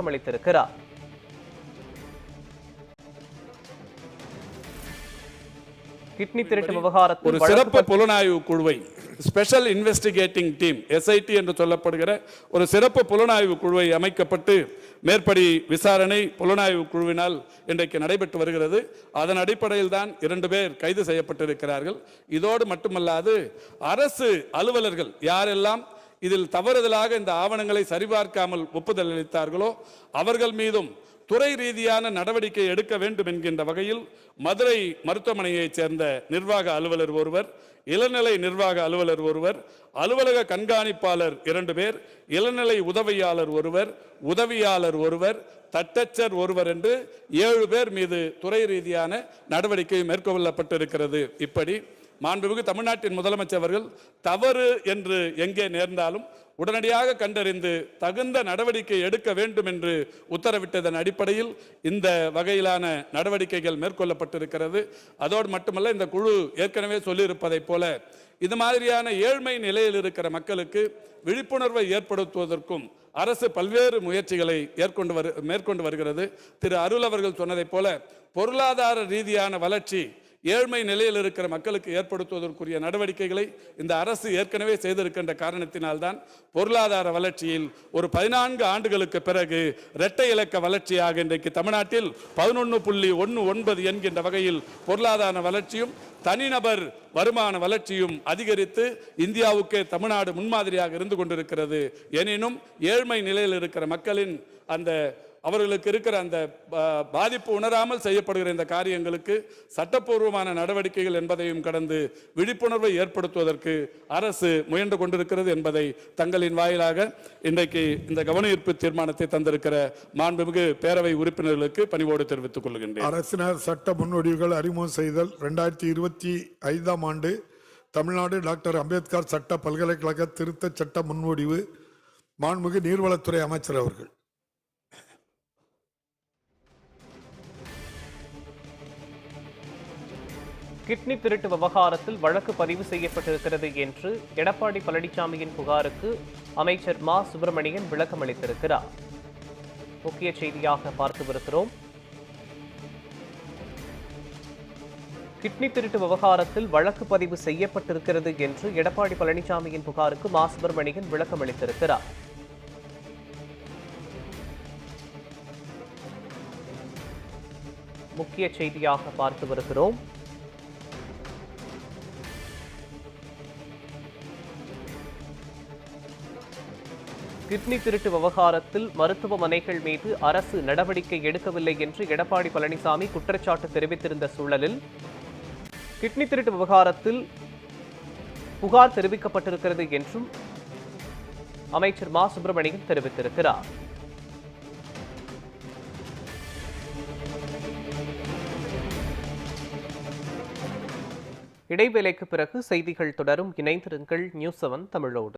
அளித்திருக்கிறார் கிட்னி திருட்டு ஒரு விவகாரத்தில் சிறப்பு வழக்கு புலனாய்வு குழுவை ஸ்பெஷல் இன்வெஸ்டிகேட்டிங் டீம் எஸ்ஐடி என்று சொல்லப்படுகிற ஒரு சிறப்பு புலனாய்வு குழுவை அமைக்கப்பட்டு மேற்படி விசாரணை புலனாய்வு குழுவினால் இன்றைக்கு நடைபெற்று வருகிறது. அதன் அடிப்படையில் தான் இரண்டு பேர் கைது செய்யப்பட்டிருக்கிறார்கள். இதோடு மட்டுமல்லாது அரசு அலுவலர்கள் யாரெல்லாம் இதில் தவறுதலாக இந்த ஆவணங்களை சரிபார்க்காமல் ஒப்புதல் அளித்தார்களோ அவர்கள் மீதும் துறை ரீதியான நடவடிக்கை எடுக்க வேண்டும் என்கின்ற வகையில் மதுரை மருத்துவமனையைச் சேர்ந்த நிர்வாக அலுவலர் ஒருவர் இளநிலை நிர்வாக அலுவலர் ஒருவர் அலுவலக கண்காணிப்பாளர் இரண்டு பேர் இளநிலை உதவியாளர் ஒருவர் உதவியாளர் ஒருவர் தட்டச்சர் ஒருவர் என்று ஏழு பேர் மீது துறை ரீதியான நடவடிக்கை மேற்கொள்ளப்பட்டிருக்கிறது. இப்படி மாண்புமிகு தமிழ்நாட்டின் முதலமைச்சர் அவர்கள் தவறு என்று எங்கே நேர்ந்தாலும் உடனடியாக கண்டறிந்து தகுந்த நடவடிக்கை எடுக்க வேண்டும் என்று உத்தரவிட்டதன் அடிப்படையில் இந்த வகையிலான நடவடிக்கைகள் மேற்கொள்ளப்பட்டிருக்கிறது. அதோடு மட்டுமல்ல இந்த குழு ஏற்கனவே சொல்லியிருப்பதைப் போல இது மாதிரியான ஏழ்மை நிலையில் இருக்கிற மக்களுக்கு விழிப்புணர்வை ஏற்படுத்துவதற்கும் அரசு பல்வேறு முயற்சிகளை ஏற்கொண்டு வரு மேற்கொண்டு வருகிறது. திரு அருள் அவர்கள் சொன்னதைப் போல பொருளாதார ரீதியான வளர்ச்சி ஏழ்மை நிலையில் இருக்கிற மக்களுக்கு ஏற்படுத்துவதற்குரிய நடவடிக்கைகளை இந்த அரசு ஏற்கனவே செய்திருக்கின்ற காரணத்தினால்தான் பொருளாதார வளர்ச்சியில் ஒரு பதினான்கு ஆண்டுகளுக்கு பிறகு இரட்டை இலக்க வளர்ச்சியாக இன்றைக்கு தமிழ்நாட்டில் பதினொன்று புள்ளி ஒன்று ஒன்பது என்கின்ற வகையில் பொருளாதார வளர்ச்சியும் தனிநபர் வருமான வளர்ச்சியும் அதிகரித்து இந்தியாவுக்கே தமிழ்நாடு முன்மாதிரியாக இருந்து கொண்டிருக்கிறது. எனினும் ஏழ்மை நிலையில் இருக்கிற மக்களின் அந்த அவர்களுக்கு இருக்கிற அந்த பாதிப்பு உணராமல் செய்யப்படுகிற இந்த காரியங்களுக்கு சட்டப்பூர்வமான நடவடிக்கைகள் என்பதையும் கடந்து விழிப்புணர்வை ஏற்படுத்துவதற்கு அரசு முயன்று கொண்டிருக்கிறது என்பதை தங்களின் வாயிலாக இன்றைக்கு இந்த கவனஈர்ப்பு தீர்மானத்தை தந்திருக்கிற மாண்புமிகு பேரவை உறுப்பினர்களுக்கு பணிவோடு தெரிவித்துக் கொள்கின்றேன். அரசினர் சட்ட முன்வடிவுகள் அறிமுகம் செய்தல் ரெண்டாயிரத்தி இருபத்தி ஐந்தாம் ஆண்டு தமிழ்நாடு டாக்டர் அம்பேத்கர் சட்ட பல்கலைக்கழக திருத்த சட்ட முன்வடிவு மாண்புமிகு நீர்வளத்துறை அமைச்சர் அவர்கள். கிட்னி திருட்டு விவகாரத்தில் வழக்கு பதிவு செய்யப்பட்டிருக்கிறது என்று எடப்பாடி பழனிசாமியின் புகாருக்கு அமைச்சர் மா. சுப்பிரமணியன் விளக்கம் அளித்திருக்கிறார். முக்கிய செய்தியாக பார்த்து வருகிறோம். கிட்னி திருட்டு விவகாரத்தில் வழக்கு பதிவு செய்யப்பட்டிருக்கிறது என்று எடப்பாடி பழனிசாமியின் புகாருக்கு மா. சுப்பிரமணியன் விளக்கம் அளித்திருக்கிறார். முக்கிய செய்தியாக பார்த்து வருகிறோம். கிட்னி திருட்டு விவகாரத்தில் மருத்துவமனைகள் மீது அரசு நடவடிக்கை எடுக்கவில்லை என்று எடப்பாடி பழனிசாமி குற்றச்சாட்டு தெரிவித்திருந்த சூழலில் கிட்னி திருட்டு விவகாரத்தில் புகார் தெரிவிக்கப்பட்டிருக்கிறது என்றும் அமைச்சர் மா. சுப்பிரமணியன் தெரிவித்திருக்கிறார். இடைவேளைக்கு பிறகு செய்திகள் தொடரும். இணைந்திருங்கள் நியூஸ் செவன் தமிழோடு.